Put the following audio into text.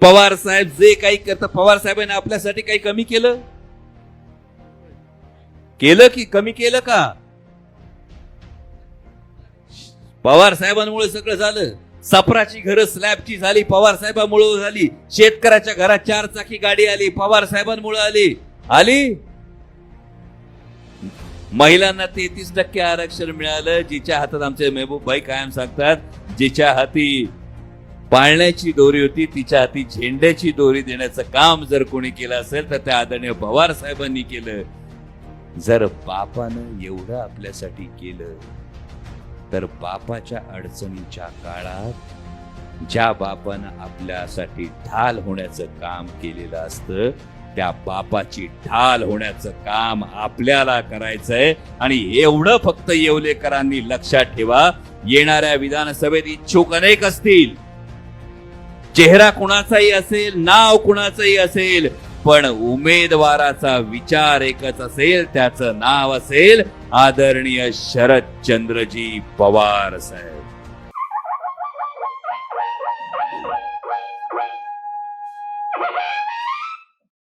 पवार साहेब जे काही करतात पवार साहेबांनी आपल्यासाठी काही कमी केलं? केलं की कमी केलं का? पवार साहेबांमुळे सगळं झालं. सपराची घरं स्लॅबची झाली पवार साहेबांमुळे झाली. शेतकऱ्याच्या घरात चार चाकी गाडी आली पवार साहेबांमुळे आली. आली? महिलांना तेहतीस टक्के आरक्षण मिळालं जिच्या हातात आमचे मेहबूब भाई कायम सांगतात जिच्या हाती पाळण्याची दोरी होती तिच्या हाती झेंड्याची दोरी देण्याचं काम जर कोणी केलं असेल तर त्या आदरणीय पवार साहेबांनी केलं. जर बापानं एवढं आपल्यासाठी केलं तर बापाच्या अडचणीच्या काळात ज्या बापानं आपल्यासाठी ढाल होण्याचं काम केलेलं असतं त्या बापाची ढाल होण्याचं काम आपल्याला करायचंय. आणि एवढं फक्त येवलेकरांनी लक्षात ठेवा येणाऱ्या विधानसभेत इच्छुक अनेक असतील. चेहरा कुणाचाही असेल नाव कुणाचंही असेल पण उमेदवाराचा विचार एकच असेल त्याचं नाव असेल आदरणीय शरदचंद्रजी पवार साहेब.